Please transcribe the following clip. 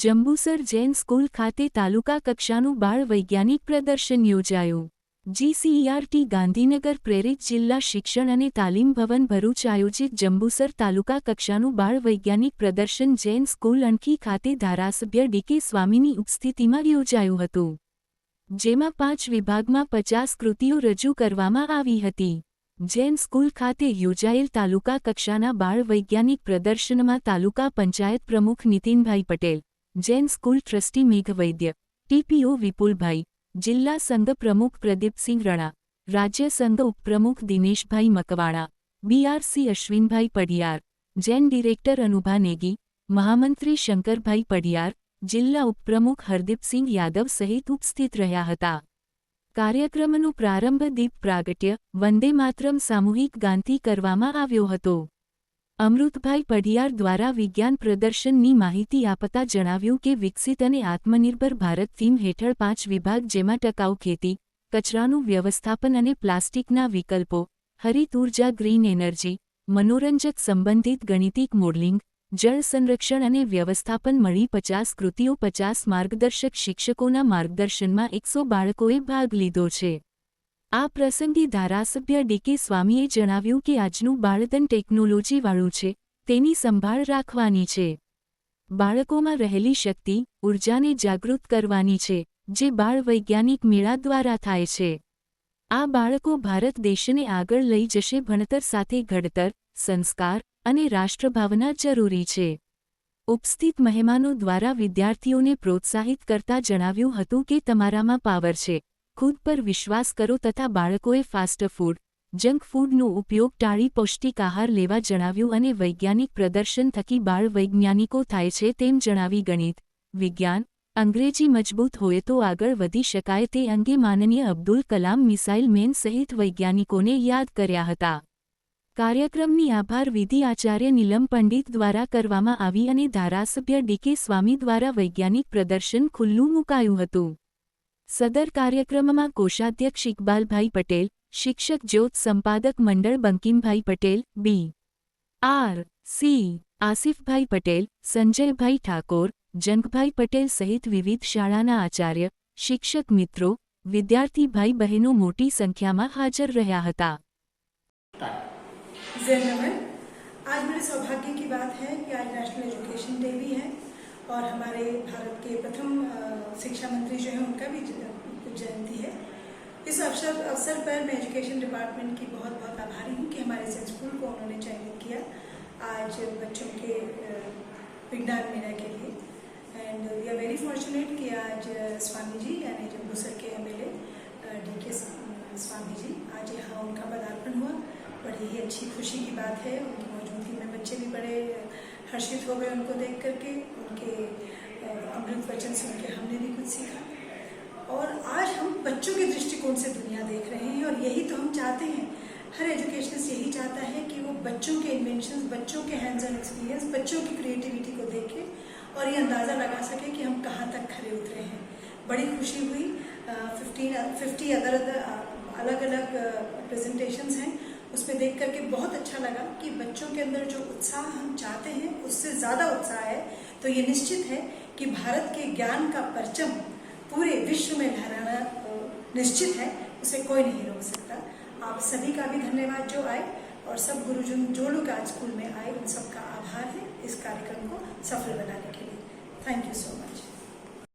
Jambusar Jain school ખાતે તાલુકા કક્ષાનું બાળ વૈજ્ઞાનિક પ્રદર્શન યોજાયું. જીસીઈઆરટી ગાંધીનગર પ્રેરિત જિલ્લા શિક્ષણ અને તાલીમ ભવન ભરૂચ આયોજિત જંબુસર તાલુકા કક્ષાનું બાળ વૈજ્ઞાનિક પ્રદર્શન જૈન સ્કૂલ અણખી ખાતે ધારાસભ્ય ડીકે સ્વામીની ઉપસ્થિતિમાં યોજાયું હતું. જેમાં પાંચ વિભાગમાં પચાસ કૃતિઓ રજૂ કરવામાં આવી હતી. જૈન સ્કૂલ ખાતે યોજાયેલ તાલુકા કક્ષાના બાળ વૈજ્ઞાનિક પ્રદર્શનમાં તાલુકા પંચાયત પ્રમુખ Nitinbhai Patel Jain school trustee Meghvaidya TPO Vipulbhai જિલ્લા સંઘ પ્રમુખ પ્રદીપસિંહ રણા રાજ્ય સંઘ ઉપપ્રમુખ દિનેશભાઈ મકવાણા બીઆરસી અશ્વિનભાઈ પડિયાર જૈન ડિરેક્ટર અનુભા નેગી મહામંત્રી શંકરભાઈ પડિયાર જિલ્લા ઉપપ્રમુખ હરદીપસિંહ યાદવ સહિત ઉપસ્થિત રહ્યા હતા કાર્યક્રમનું પ્રારંભ દીપ પ્રાગટ્ય વંદે માતરમ સામૂહિક ગાંધી કરવામાં આવ્યો હતો અમૃતભાઈ પઢિયાર દ્વારા વિજ્ઞાન પ્રદર્શનની માહિતી આપતા જણાવ્યું કે વિકસિત અને આત્મનિર્ભર ભારત થીમ હેઠળ પાંચ વિભાગ જેમાં ટકાઉ ખેતી, કચરાનું વ્યવસ્થાપન અને પ્લાસ્ટિકના વિકલ્પો, હરિત ઊર્જા, ગ્રીન એનર્જી, મનોરંજક સંબંધિત ગણિતિક મોડલિંગ, જળ સંરક્ષણ અને વ્યવસ્થાપન મળી પચાસ કૃતિઓ, પચાસ માર્ગદર્શક શિક્ષકોના માર્ગદર્શનમાં એકસો બાળકોએ ભાગ લીધો છે. આ પ્રસંગે ધારાસભ્ય ડીકે સ્વામીએ જણાવ્યું કે આજનું બાળધન ટેકનોલોજીવાળું છે, તેની સંભાળ રાખવાની છે. બાળકોમાં રહેલી શક્તિ, ઉર્જાને જાગૃત કરવાની છે, જે બાળ વૈજ્ઞાનિક મેળા દ્વારા થાય છે. આ બાળકો ભારત દેશને આગળ લઈ જશે ભણતર સાથે ઘડતર, સંસ્કાર અને રાષ્ટ્રભાવના જરૂરી છે. ઉપસ્થિત મહેમાનો દ્વારા વિદ્યાર્થીઓને પ્રોત્સાહિત કરતા જણાવ્યું હતું કે તમારામાં પાવર છે ખુદ પર વિશ્વાસ કરો તથા બાળકોએ ફાસ્ટ ફૂડ, જંક ફૂડનો ઉપયોગ ટાળી પૌષ્ટિક આહાર લેવા જણાવ્યું અને વૈજ્ઞાનિક પ્રદર્શન થકી બાળ વૈજ્ઞાનિકો થાય છે તેમ જણાવી ગણિત, વિજ્ઞાન, અંગ્રેજી મજબૂત હોય તો આગળ વધી શકાય તે અંગે માનનીય અબ્દુલ કલામ મિસાઇલ મેન સહિત વૈજ્ઞાનિકોને યાદ કર્યા હતા. કાર્યક્રમની આભાર વિધિ આચાર્ય નીલમ પંડિત દ્વારા કરવામાં આવી અને ધારાસભ્ય ડીકે સ્વામી દ્વારા વૈજ્ઞાનિક પ્રદર્શન ખુલ્લું મુકાયું હતું. સદર કાર્યક્રમમાં કોષાધ્યક્ષ ઇકબાલભાઈ પટેલ શિક્ષક જ્યોત સંપાદક મંડળ Bankimbhai Patel B R C Asifbhai Patel Sanjaybhai Thakor Jangbhai Patel સહિત વિવિધ શાળાના આચાર્ય શિક્ષક મિત્રો વિદ્યાર્થી ભાઈ બહેનો મોટી સંખ્યામાં હાજર રહ્યા હતા जय नमन आज बड़े सौभाग्य की बात है कि आज नेशनल एजुकेशन डे भी है और हमारे भारत के प्रथम शिक्षा मंत्री जो है, उनका भी जयंती है। इस अवसर अवसर पर मैं एजुकेशन डिपार्टमेंट की बहुत बहुत आभारी हूँ कि हमारे इस स्कूल को उन्होंने चयनित किया आज बच्चों के विज्ञान मेला के लिए। And we are very fortunate कि आज स्वामी जी, यानी जम्बूसर के एम एल डी के स्वामी जी, आज यहाँ उनका पदार्पण हुआ। बड़ी ही अच्छी खुशी की बात है। उनकी मौजूदगी में बच्चे भी बड़े हर्षित हो गए उनको देख करके, उनके अमृत वचन सुन के हमने भी कुछ सीखा। और आज हम बच्चों के दृष्टिकोण से दुनिया देख रहे हैं और यही तो हम चाहते हैं। हर एजुकेशनिस्ट यही चाहता है कि वो बच्चों के इन्वेंशन बच्चों के हैंड्स ऑन एक्सपीरियंस बच्चों की क्रिएटिविटी को देखे और ये अंदाज़ा लगा सके कि हम कहाँ तक खड़े उतरे हैं। बड़ी खुशी हुई। फिफ्टीन फिफ्टी अदर अलग अलग प्रेजेंटेशंस हैं। उसमें देख करके बहुत अच्छा लगा कि बच्चों के अंदर जो उत्साह हम चाहते हैं, उससे ज़्यादा उत्साह है। तो ये निश्चित है कि भारत के ज्ञान का परचम पूरे विश्व में लहराना निश्चित है। उसे कोई नहीं रोक सकता। आप सभी का भी धन्यवाद जो आए और सब गुरुजन जो लोग आज स्कूल में आए, उन सबका आभार है इस कार्यक्रम को सफल बनाने के लिए। Thank you so much